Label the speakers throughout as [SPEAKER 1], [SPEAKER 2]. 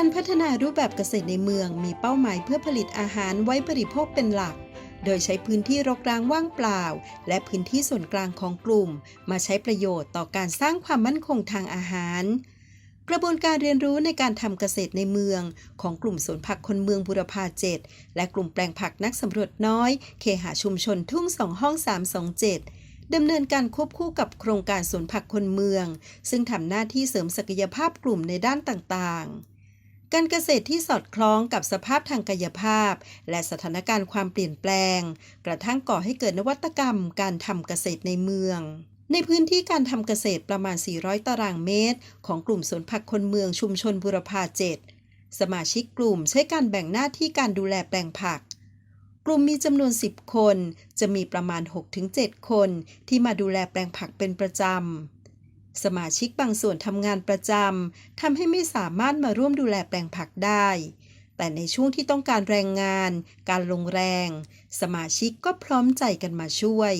[SPEAKER 1] การพัฒนารูปแบบเกษตรในเมืองมีเป้าหมายเพื่อผลิตอาหารไว้บริโภคเป็นหลัก โดยใช้พื้นที่รกร้างว่างเปล่า และพื้นที่ส่วนกลางของกลุ่ม มาใช้ประโยชน์ต่อการสร้างความมั่นคงทางอาหาร กระบวนการเรียนรู้ในการทำเกษตรในเมืองของกลุ่มสวนผักคนเมืองบุรพาเจ็ดและกลุ่มแปลงผักนักสำรวจน้อย เคหะชุมชนทุ่งสองห้อง 327ดำเนินการควบคู่กับโครงการสวนผักคนเมือง ซึ่งทำหน้าที่เสริมศักยภาพกลุ่มในด้านต่างๆ การเกษตรที่สอดคล้องกับสภาพทางกายภาพ และสถานการณ์ความเปลี่ยนแปลง กระทั่งก่อให้เกิดนวัตกรรมการทำเกษตรในเมือง ในพื้นที่การทำเกษตรประมาณ 400 ตารางเมตร ของกลุ่มสวนผักคนเมืองชุมชนบุรพาเจ็ดสมาชิกกลุ่มใช้การแบ่งหน้าที่การดูแลแปลงผัก กลุ่มมีจำนวน 10 คน จะมีประมาณ 6-7 คนที่มาดูแลแปลงผักเป็นประจำ สมาชิกบางส่วนทำงานประจำทำให้ไม่สามารถมาร่วมดูแลแปลงผักได้ แต่ในช่วงที่ต้องการแรงงาน การลงแรง สมาชิกก็พร้อมใจกันมาช่วย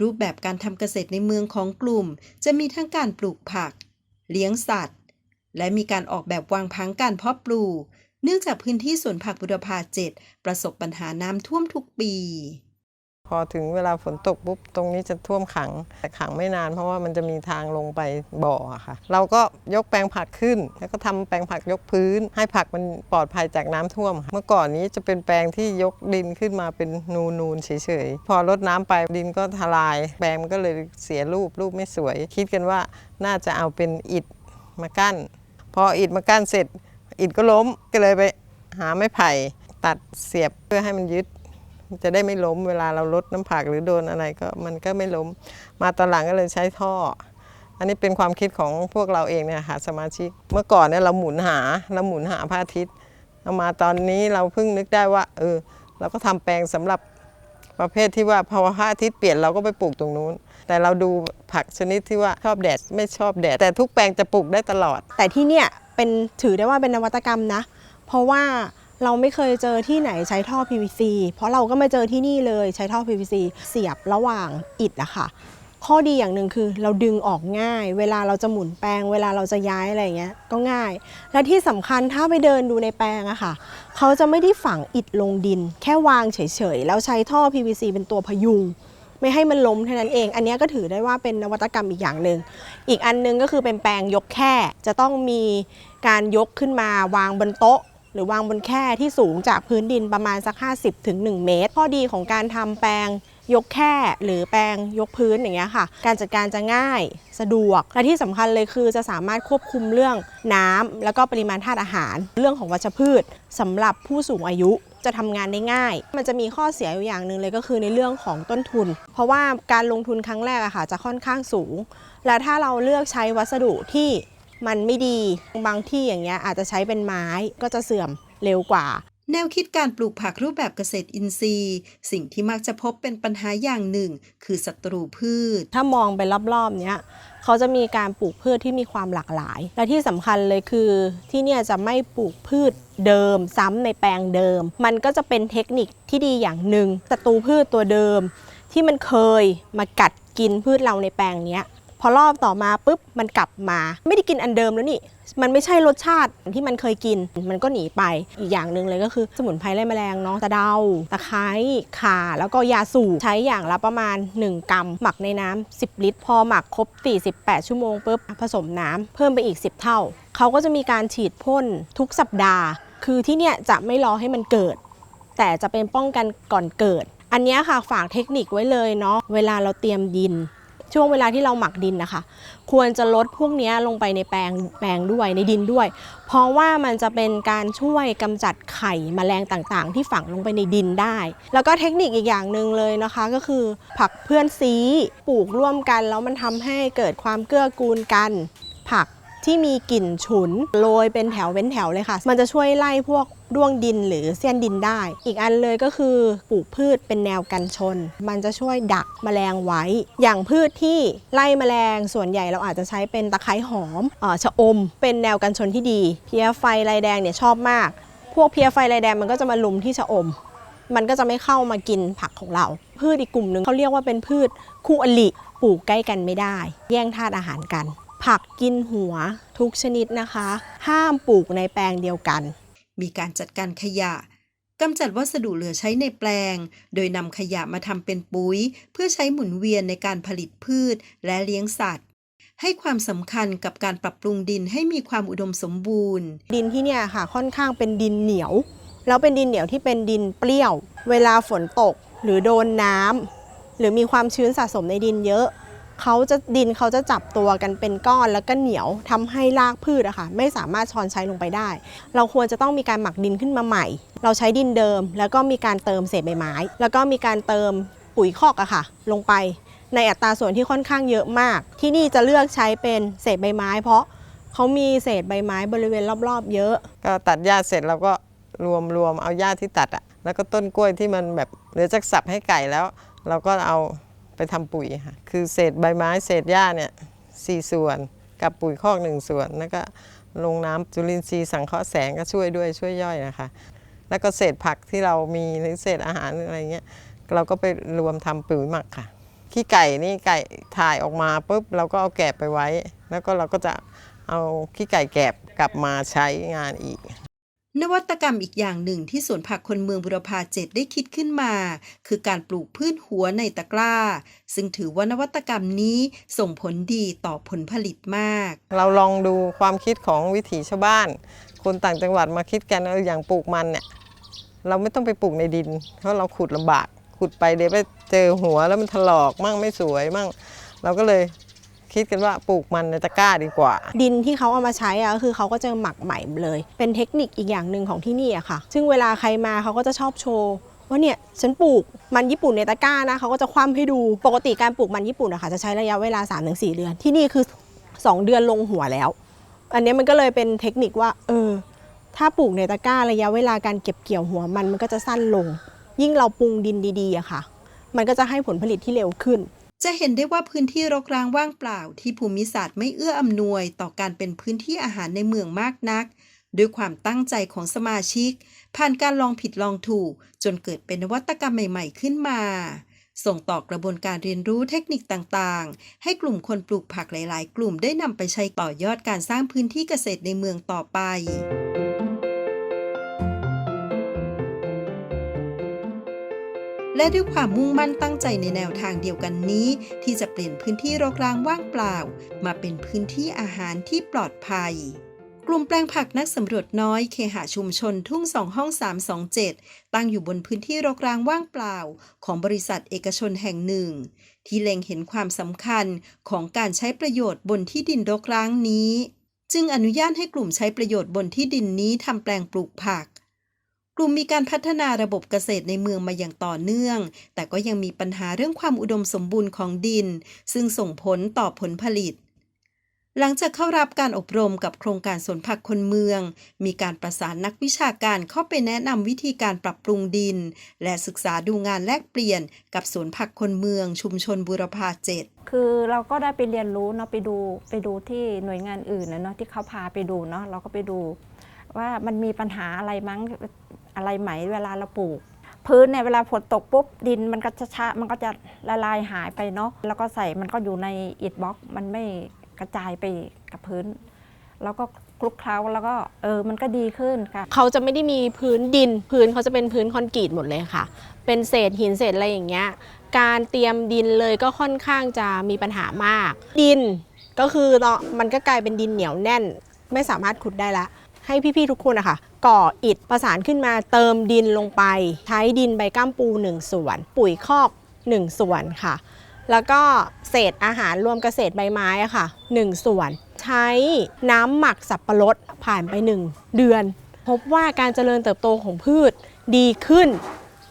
[SPEAKER 1] รูปแบบการทำเกษตรในเมืองของกลุ่ม จะมีทั้งการปลูกผัก เลี้ยงสัตว์ และมีการออกแบบวางพังการเพาะปลูก เนื่องจากพื้นที่สวนผักบุรพาเจ็ดประสบปัญหาน้ำท่วมทุกปี
[SPEAKER 2] พอถึงเวลาฝนตกปุ๊บตรงนี้จะท่วมขัง แต่ขังไม่นานเพราะว่ามันจะมีทางลงไปบ่อค่ะ เราก็ยกแปลงผักขึ้น แล้วก็ทำแปลงผักยกพื้น ให้ผักมันปลอดภัยจากน้ำท่วมค่ะเมื่อก่อนนี้จะเป็นแปลงที่ยกดินขึ้นมาเป็นนูนูนๆเฉยๆ พอรดน้ำไปดินก็ทลาย แปลงมันก็เลยเสียรูปรูปไม่สวย คิดกันว่าน่าจะเอาเป็นอิฐมากั้น พออิฐมากั้นเสร็จ อิฐก็ล้มก็เลยไปหาไม้ไผ่ตัดเสียบเพื่อให้มันยึด จะได้ไม่ล้มเวลาเราลดน้ำผักหรือโดนอะไรก็มันก็ไม่ล้ม มาตอนหลังก็เลยใช้ท่อ อันนี้เป็นความคิดของพวกเราเองเนี่ยค่ะสมาชิก เมื่อก่อนเนี่ยเราหมุนหาเราหมุนหาพระอาทิตย์เอามาตอนนี้เราเพิ่งนึกได้ว่าเออเราก็ทำแปลงสำหรับประเภทที่ว่าพอพระอาทิตย์เปลี่ยนเราก็ไปปลูกตรงนู้น แต่เราดูผักชนิดที่ว่าชอบแดดไม่ชอบแดด แต่ทุกแปลงจะปลูกได้ตลอด
[SPEAKER 3] แต่ที่เนี่ยเป็นถือได้ว่าเป็นนวัตกรรมนะ เพราะว่า เราไม่เคยเจอที่ไหนใช้ท่อ PVC เพราะเราก็มาเจอที่นี่เลยใช้ท่อ PVC เสียบระหว่างอิฐอะค่ะ ข้อดีอย่างหนึ่งคือเราดึงออกง่าย เวลาเราจะหมุนแปลง เวลาเราจะย้ายอะไรอย่างเงี้ยก็ง่าย และที่สำคัญถ้าไปเดินดูในแปลงอะค่ะ เขาจะไม่ได้ฝังอิฐลงดิน แค่วางเฉยๆ แล้วใช้ท่อ PVC เป็นตัวพยุง ไม่ให้มันล้มเท่านั้นเอง อันเนี้ยก็ถือได้ว่าเป็นนวัตกรรมอีกอย่างหนึ่ง อีกอันหนึงก็คือเป็นแปลงยกแค่ จะต้องมีการยกขึ้นมาวางบนโต๊ะ หรือวางบนแค่ที่สูงจากพื้นดินประมาณสัก 50ถึง1เมตร ข้อดีของการทำแปลงยกแค่หรือแปลงยกพื้นอย่างเงี้ยค่ะ การจัดการจะง่ายสะดวก และที่สำคัญเลยคือจะสามารถควบคุมเรื่องน้ำแล้วก็ปริมาณธาตุอาหาร เรื่องของวัชพืชสำหรับผู้สูงอายุจะทำงานได้ง่าย มันจะมีข้อเสียอยู่อย่างหนึ่งเลยก็คือในเรื่องของต้นทุน เพราะว่าการลงทุนครั้งแรกอะค่ะจะค่อนข้างสูง แล้วถ้าเราเลือกใช้วัสดุที่ มันไม่ดีบางที่อย่างเงี้ยอาจจะใช้เป็นไม้ก็จะเสื่อมเร็วกว่า
[SPEAKER 1] แนวคิดการปลูกผักรูปแบบเกษตรอินทรีย์ สิ่งที่มักจะพบเป็นปัญหาอย่างหนึ่ง คือศัตรูพืช
[SPEAKER 3] ถ้ามองไปรอบๆเนี้ยเขาจะมีการปลูกพืชที่มีความหลากหลาย และที่สำคัญเลยคือ ที่เนี่ยจะไม่ปลูกพืชเดิม ซ้ำในแปลงเดิม มันก็จะเป็นเทคนิคที่ดีอย่างหนึ่งศัตรูพืชตัวเดิม ที่มันเคยมากัดกินพืชเราในแปลงเนี้ยพ อรอบต่อมาปุ๊บมันกลับมา ไม่ได้กินอันเดิมแล้วนี่ มันไม่ใช่รสชาติที่มันเคยกิน มันก็หนีไป อีกอย่างหนึ่งเลยก็คือสมุนไพรไล่แมลงเนาะตะเดา ตะไคร้ข่า แล้วก็ยาสูบใช้อย่างละประมาณ 1 กรัม หมักในน้ำ10 ลิตร พอหมักครบ 48 ชั่วโมงปุ๊บผสมน้ำเพิ่มไปอีก 10 เท่า เขาก็จะมีการฉีดพ่นทุกสัปดาห์ คือที่เนี่ยจะไม่รอให้มันเกิด แต่จะเป็นป้องกันก่อนเกิด อันนี้ค่ะฝากเทคนิคไว้เลยเนาะเวลาเราเตรียมดิน ช่วงเวลาที่เราหมักดินนะคะ ควรจะลดพวกนี้ลงไปในแปลงแปลงด้วยในดินด้วย เพราะว่ามันจะเป็นการช่วยกำจัดไข่แมลงต่างๆ ที่ฝังลงไปในดินได้ แล้วก็เทคนิคอีกอย่างหนึ่งเลยนะคะ ก็คือผักเพื่อนซีปลูกร่วมกัน แล้วมันทำให้เกิดความเกื้อกูลกัน ผัก ที่มีกลิ่นฉุนโรยเป็นแถวเว้นแถวเลยค่ะ มันจะช่วยไล่พวกร่วงดินหรือเสี้ยนดินได้ อีกอันเลยก็คือปลูกพืชเป็นแนวกันชน มันจะช่วยดักแมลงไว้ อย่างพืชที่ไล่แมลงส่วนใหญ่เราอาจจะใช้เป็นตะไคร้หอมอชะอม เป็นแนวกันชนที่ดี เพี้ยไฟลายแดงเนี่ยชอบมาก พวกเพี้ยไฟลายแดงมันก็จะมาลุมที่ชะอม มันก็จะไม่เข้ามากินผักของเรา พืชอีกกลุ่มหนึ่งเขาเรียกว่าเป็นพืชคู่อริปลูกใกล้กันไม่ได้ แย่งธาตุอาหารกัน ผผักกินหัวทุกชนิดนะคะ ห้ามปลูกในแปลงเดียวกัน
[SPEAKER 1] มีการจัดการขยะกำจัดวัสดุเหลือใช้ในแปลง โดยนำขยะมาทำเป็นปุ๋ย เพื่อใช้หมุนเวียนในการผลิตพืชและเลี้ยงสัตว์ให้ความสำคัญกับการปรับปรุงดินให้มีความอุดมสมบูรณ์
[SPEAKER 3] ดินที่เนี่ยค่ะค่อนข้างเป็นดินเหนียว แล้วเป็นดินเหนียวที่เป็นดินเปรี้ยว เวลาฝนตกหรือโดนน้ำหรือมีความชื้นสะสมในดินเยอะ เขาจะดินเขาจะจับตัวกันเป็นก้อนแล้วก็เหนียวทำให้รากพืชอะค่ะไม่สามารถช้อนใช้ลงไปได้ เราควรจะต้องมีการหมักดินขึ้นมาใหม่ เราใช้ดินเดิม แล้วก็มีการเติมเศษใบไม้ แล้วก็มีการเติมปุ๋ยคอกอะค่ะ ลงไป ในอัตราส่วนที่ค่อนข้างเยอะมาก ที่นี่จะเลือกใช้เป็นเศษใบไม้ เพราะเขามีเศษใบไม้บริเวณรอบๆ เยอะ
[SPEAKER 2] ก็ตัดหญ้าเสร็จเราก็รวมรวมเอาหญ้าที่ตัดอะแล้วก็ต้นกล้วยที่มันแบบเหลือจากสับให้ไก่แล้ว เราก็เอา ไปทำปุ๋ยค่ะคือเศษใบไม้เศษหญ้าเนี่ยสี่ส่วนกับปุ๋ยคอกหนึ่งส่วน แล้วก็ลงน้ำจุลินทรีย์สังเคราะห์แสงก็ช่วยด้วยช่วยย่อยนะคะ แล้วก็เศษผักที่เรามีหรือเศษอาหารอะไรเงี้ยเราก็ไปรวมทำปุ๋ยหมักค่ะขี้ไก่นี่ไก่ถ่ายออกมาปุ๊บเราก็เอาแกบไปไว้ แล้วก็เราก็จะเอาขี้ไก่แกบกลับมาใช้งานอีก
[SPEAKER 1] นวัตกรรมอีกอย่างหนึ่งที่สวนผักคนเมืองบุรพาเจ็ดได้คิดขึ้นมา คือการปลูกพืชหัวในตะกร้า ซึ่งถือว่านวัตกรรมนี้ส่งผลดีต่อผลผลิตมาก
[SPEAKER 2] เราลองดูความคิดของวิถีชาวบ้าน คนต่างจังหวัดมาคิดกันเอออย่างปลูกมันเนี่ยเราไม่ต้องไปปลูกในดิน เพราะเราขุดลำบาก ขุดไปเดี๋ยวไปเจอหัวแล้วมันถลอกมั่งไม่สวยมั่งเราก็เลย คิดกันว่าปลูกมันในตะกร้าดีกว่า
[SPEAKER 3] ดินที่เขาเอามาใช้อะก็คือเขาก็จะหมักใหม่เลย เป็นเทคนิคอีกอย่างหนึ่งของที่นี่อะค่ะ ซึ่งเวลาใครมาเขาก็จะชอบโชว์ว่าเนี่ยฉันปลูกมันญี่ปุ่นในตะกร้านะเขาก็จะคว่ำให้ดูปกติการปลูกมันญี่ปุ่นอะค่ะจะใช้ระยะเวลา 3-4 เดือน ที่นี่คือ 2 เดือนลงหัวแล้ว อันนี้มันก็เลยเป็นเทคนิคว่า เออ ถ้าปลูกในตะกร้าระยะเวลาการเก็บเกี่ยวหัวมันมันก็จะสั้นลง ยิ่งเราปรุงดินดีๆอะค่ะ มันก็จะให้ผลผลิตที่เร็วขึ้น
[SPEAKER 1] จะเห็นได้ว่าพื้นที่รกร้างว่างเปล่าที่ภูมิศาสตร์ไม่เอื้ออำนวยต่อการเป็นพื้นที่อาหารในเมืองมากนัก ด้วยความตั้งใจของสมาชิก ผ่านการลองผิดลองถูก จนเกิดเป็นนวัตกรรมใหม่ ๆ ขึ้นมา ส่งต่อกระบวนการเรียนรู้เทคนิคต่างๆ ให้กลุ่มคนปลูกผักหลาย ๆ กลุ่มได้นำไปใช้ต่อยอดการสร้างพื้นที่เกษตรในเมืองต่อไป และด้วยความมุ่งมั่นตั้งใจในแนวทางเดียวกันนี้ ที่จะเปลี่ยนพื้นที่รกร้างว่างเปล่า มาเป็นพื้นที่อาหารที่ปลอดภัยกลุ่มแปลงผักนักสำรวจน้อยเคหะชุมชนทุ่งสองห้อง 327 ตั้งอยู่บนพื้นที่รกร้างว่างเปล่า ของบริษัทเอกชนแห่งหนึ่ง ที่เล็งเห็นความสำคัญของการใช้ประโยชน์บนที่ดินรกร้างนี้ จึงอนุญาตให้กลุ่มใช้ประโยชน์บนที่ดินนี้ทำแปลงปลูกผัก กลุ่มมีการพัฒนาระบบเกษตรในเมืองมาอย่างต่อเนื่อง แต่ก็ยังมีปัญหาเรื่องความอุดมสมบูรณ์ของดิน ซึ่งส่งผลต่อผลผลิต หลังจากเข้ารับการอบรมกับโครงการสวนผักคนเมือง มีการประสานนักวิชาการเข้าไปแนะนำวิธีการปรับปรุงดิน และศึกษาดูงานแลกเปลี่ยนกับสวนผักคนเมือง ชุมชนบุรพาเจ็ด
[SPEAKER 4] คือเราก็ได้ไปเรียนรู้เนาะไปดูไปดูที่หน่วยงานอื่นนะเนาะที่เขาพาไปดูเนาะเราก็ไปดูว่ามันมีปัญหาอะไรมั้ง อะไรไหมเวลาเราปลูก พื้นเนี่ยเวลาฝนตกปุ๊บดินมันก็จะชะมันก็จะละลายหายไปเนาะแล้วก็ใส่มันก็อยู่ในอิฐบล็อก มันไม่กระจายไปกับพื้น แล้วก็คลุกเคล้าแล้วก็เออมันก็ดีขึ้นค่ะ
[SPEAKER 3] เขาจะไม่ได้มีพื้นดิน พื้นเขาจะเป็นพื้นคอนกรีตหมดเลยค่ะ เป็นเศษหินเศษอะไรอย่างเงี้ยการเตรียมดินเลยก็ค่อนข้างจะมีปัญหามาก ดินก็คือเนาะมันก็กลายเป็นดินเหนียวแน่น ไม่สามารถขุดได้ละ ให้พี่ๆทุกคนอะค่ะ ก่ออิฐประสานขึ้นมาเติมดินลงไป ใช้ดินใบก้ามปู 1 ส่วน ปุ๋ยคอก 1 ส่วนค่ะ แล้วก็เศษอาหารรวมกับเศษใบไม้อะค่ะ 1 ส่วน ใช้น้ำหมักสับปะรดผ่านไป 1 เดือน พบว่าการเจริญเติบโตของพืชดีขึ้น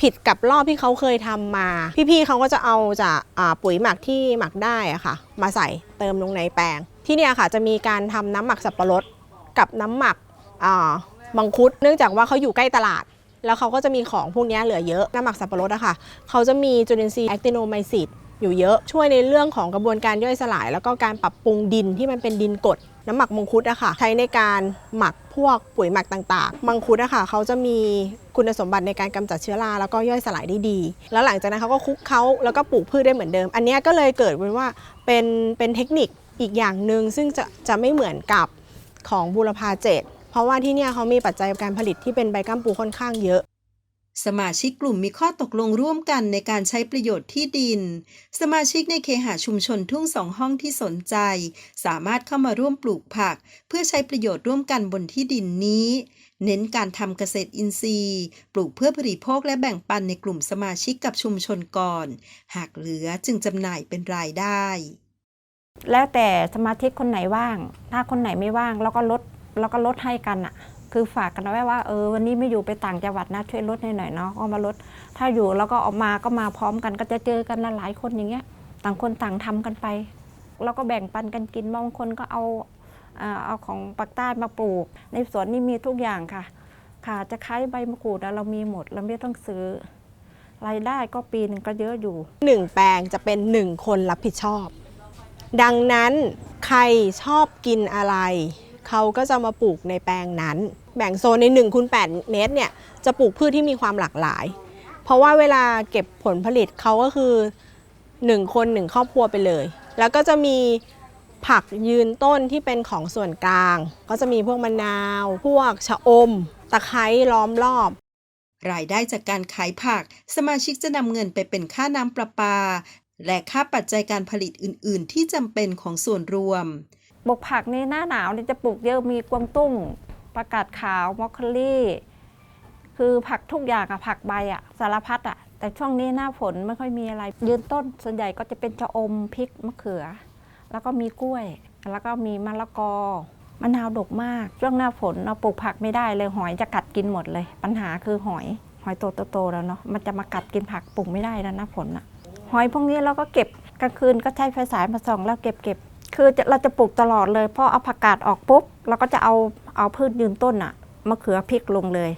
[SPEAKER 3] ผิดกับรอบที่เขาเคยทำมา พี่ๆเขาก็จะเอาจากปุ๋ยหมักที่หมักได้อะค่ะ มาใส่เติมลงในแปลง ที่เนี่ยค่ะจะมีการทำน้ำหมักสับปะรดกับน้ำหมักอ่า มังคุดเนื่องจากว่าเขาอยู่ใกล้ตลาด แล้วเขาก็จะมีของพวกนี้เหลือเยอะน้ำหมักสับปะรดอะค่ะเขาจะมีจุลินทรีย์แอคติโนไมซิตอยู่เยอะช่วยในเรื่องของกระบวนการย่อยสลาย แล้วก็การปรับปรุงดินที่มันเป็นดินกดน้ำหมักมังคุดอะค่ะใช้ในการหมักพวกปุ๋ยหมักต่างๆ มังคุดอะค่ะเขาจะมีคุณสมบัติในการกำจัดเชื้อราแล้วก็ย่อยสลายได้ดี แล้วหลังจากนั้นเขาก็คุกเคล้าแล้วก็ปลูกพืชได้เหมือนเดิม อันนี้ก็เลยเกิดเป็นว่าเป็นเป็นเทคนิคอีกอย่างหนึ่งซึ่งจะจะไม่เหมือนกับของบูรพาเจ็ด เพราะว่าที่เนี่ยเขามีปัจจัยการผลิตที่เป็นใบกัมปูค่อนข้างเยอะ
[SPEAKER 1] สมาชิกกลุ่มมีข้อตกลงร่วมกันในการใช้ประโยชน์ที่ดิน สมาชิกในเคหะชุมชนทุ่งสองห้องที่สนใจ สามารถเข้ามาร่วมปลูกผัก เพื่อใช้ประโยชน์ร่วมกันบนที่ดินนี้ เน้นการทำเกษตรอินทรีย์ ปลูกเพื่อบริโภคและแบ่งปันในกลุ่มสมาชิกกับชุมชนก่อน หากเหลือจึงจำหน่ายเป็นรายได้
[SPEAKER 4] แล้วแต่สมาชิกคนไหนว่าง ถ้าคนไหนไม่ว่างเราก็ลด เราก็ลดให้กันอะคือฝากกันไว้ว่าเออวันนี้ไม่อยู่ไปต่างจังหวัดนะช่วยลดให้หน่อยเนาะก็มาลด ถ้าอยู่แล้วก็ออกมาก็มาพร้อมกันก็จะเจอกันหลายคนอย่างเงี้ย ต่างคนต่างทำกันไป แล้วก็แบ่งปันกันกินบางคนก็เอาเอาของปักใต้มาปลูก ในสวนนี่มีทุกอย่างค่ะ ค่ะจะคล้ายใบมะกรูดเรามีหมดเราไม่ต้องซื้อรายได้ก็ปีหนึงก็เยอะอยู่
[SPEAKER 3] หนึ่งแปลงจะเป็นหนึ่งคนรับผิดชอบ ดังนั้นใครชอบกินอะไร เขาก็จะมาปลูกในแปลงนั้น แบ่งโซนใน1คูณ8เมตรเนี่ยจะปลูกพืชที่มีความหลากหลาย เพราะว่าเวลาเก็บผลผลิตเขาก็คือ 1 คน 1 ครอบครัวไปเลย แล้วก็จะมีผักยืนต้นที่เป็นของส่วนกลาง ก็จะมีพวกมะนาว พวกชะอม ตะไคร้ล้อมรอบ
[SPEAKER 1] รายได้จากการขายผัก สมาชิกจะนำเงินไปเป็นค่าน้ำประปา และค่าปัจจัยการผลิตอื่น ๆ ที่จำเป็นของส่วนรวม
[SPEAKER 4] ปลูกผักในหน้าหนาวนี่จะปลูกเยอะมีกวางตุ้งประกาศขาวมอคคลี่ คือผักทุกอย่างอะผักใบอะสารพัดอะแต่ช่วงนี้หน้าฝนไม่ค่อยมีอะไร ยืนต้นส่วนใหญ่ก็จะเป็นชะอมพริกมะเขือ แล้วก็มีกล้วย แล้วก็มีมะละกอมะนาวดกมาก ช่วงหน้าฝนเราปลูกผักไม่ได้เลยหอยจะกัดกินหมดเลย ปัญหาคือหอยหอยโตโตๆแล้วเนาะมันจะมากัดกินผักปลูกไม่ได้แล้วหน้าฝนอะหอยพวกนี้เราก็เก็บกลางคืนก็ใช้ไฟฉายมาส่องแล้วเก็บเก็บ คือจะเราจะปลูกตลอดเลยพอเอาผักกาดออกปุ๊บเราก็จะเอาเอาพืชยืนต้นอะมะเขือพริกลงเลย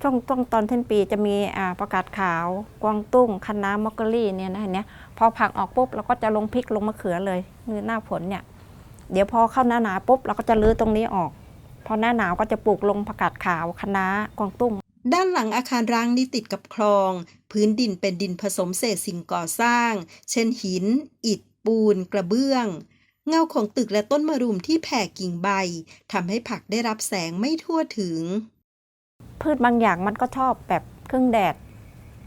[SPEAKER 4] ช่วงต้นตอนเส้นปีจะมีอ่าผักกาดขาว กวางตุ้งคะน้ามอคกอรี่เนี่ยนะเนี้ยพอผักออกปุ๊บเราก็จะลงพริกลงมะเขือเลยคือหน้าฝนเนี่ย เดี๋ยวพอเข้าหน้าหนาวปุ๊บเราก็จะรื้อตรงนี้ออก พอหน้าหนาวก็จะปลูกลงผักกาดขาวคะน้ากวางตุ้ง
[SPEAKER 1] ด้านหลังอาคารร้างนี้ติดกับคลอง พื้นดินเป็นดินผสมเศษสิ่งก่อสร้าง เช่นหิน อิฐ ปูน กระเบื้อง เงาของตึกและต้นมะรุมที่แผ่กิ่งใบทำให้ผักได้รับแสงไม่ทั่วถึง
[SPEAKER 4] พืชบางอย่างมันก็ชอบแบบครึ่งแดด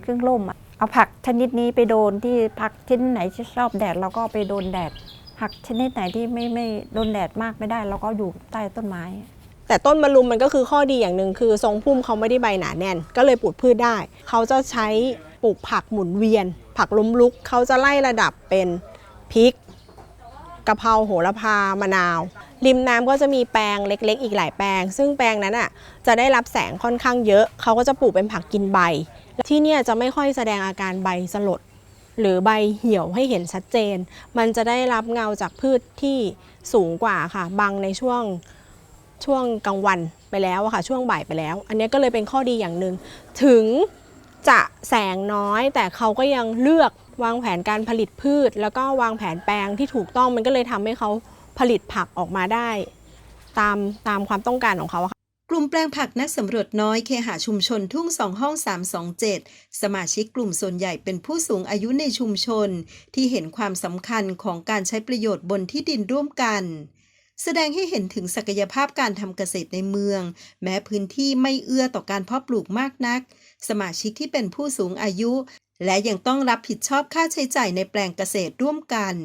[SPEAKER 4] ครึ่งร่มอะเอาผักชนิดนี้ไปโดนที่ผักชนิดไหนที่ชอบแดดเราก็เอาไปโดนแดดผักชนิดไหนที่ไม่ไม่โดนแดดมากไม่ได้เราก็อยู่ใต้ต้นไม้
[SPEAKER 3] แต่ต้นมะรุมมันก็คือข้อดีอย่างหนึ่งคือ ทรงพุ่มเขาไม่ได้ใบหนาแน่น ก็เลยปลูกพืชได้ เขาจะใช้ปลูกผักหมุนเวียน ผักล้มลุกเขาจะไล่ระดับเป็นพริก กะเพราโหระพามะนาว ริมน้ำก็จะมีแปลงเล็ก ๆ อีกหลายแปลง ซึ่งแปลงนั้นอะจะได้รับแสงค่อนข้างเยอะ เขาก็จะปลูกเป็นผักกินใบ ที่เนี่ยจะไม่ค่อยแสดงอาการใบสลด หรือใบเหี่ยวให้เห็นชัดเจน มันจะได้รับเงาจากพืชที่สูงกว่าค่ะ บังในช่วงช่วงกลางวันไปแล้วค่ะช่วงบ่ายไปแล้ว อันนี้ก็เลยเป็นข้อดีอย่างหนึ่งถึง จะแสงน้อย แต่เขาก็ยังเลือกวางแผนการผลิตพืช แล้วก็วางแผนแปลงที่ถูกต้องมันก็เลยทำให้เขาผลิตผักออกมาได้ ตามตามความต้องการของเขาอะค่ะ
[SPEAKER 1] กลุ่มแปลงผักนักสำรวจน้อยเคหะชุมชนทุ่งสองห้อง 327 สมาชิกกลุ่มส่วนใหญ่เป็นผู้สูงอายุในชุมชน ที่เห็นความสำคัญของการใช้ประโยชน์บนที่ดินร่วมกัน แสดงให้เห็นถึงศักยภาพการทำเกษตรในเมือง แม้พื้นที่ไม่เอื้อต่อการเพาะปลูกมากนัก สมาชิกที่เป็นผู้สูงอายุ และยังต้องรับผิดชอบค่าใช้จ่ายในแปลงเกษตรร่วมกัน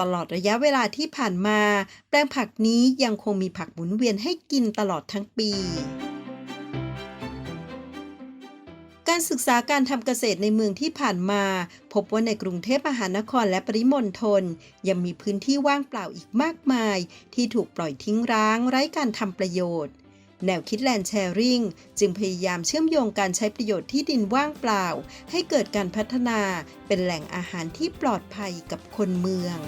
[SPEAKER 1] ตลอดระยะเวลาที่ผ่านมา แปลงผักนี้ยังคงมีผักหมุนเวียนให้กินตลอดทั้งปี การศึกษาการทำเกษตรในเมืองที่ผ่านมา พบว่าในกรุงเทพมหานครและปริมณฑลยังมีพื้นที่ว่างเปล่าอีกมากมาย ที่ถูกปล่อยทิ้งร้างไร้การทำประโยชน์ แนวคิดแลนด์แชร์ริงจึงพยายามเชื่อมโยงการใช้ประโยชน์ที่ดินว่างเปล่า ให้เกิดการพัฒนาเป็นแหล่งอาหารที่ปลอดภัยกับคนเมือง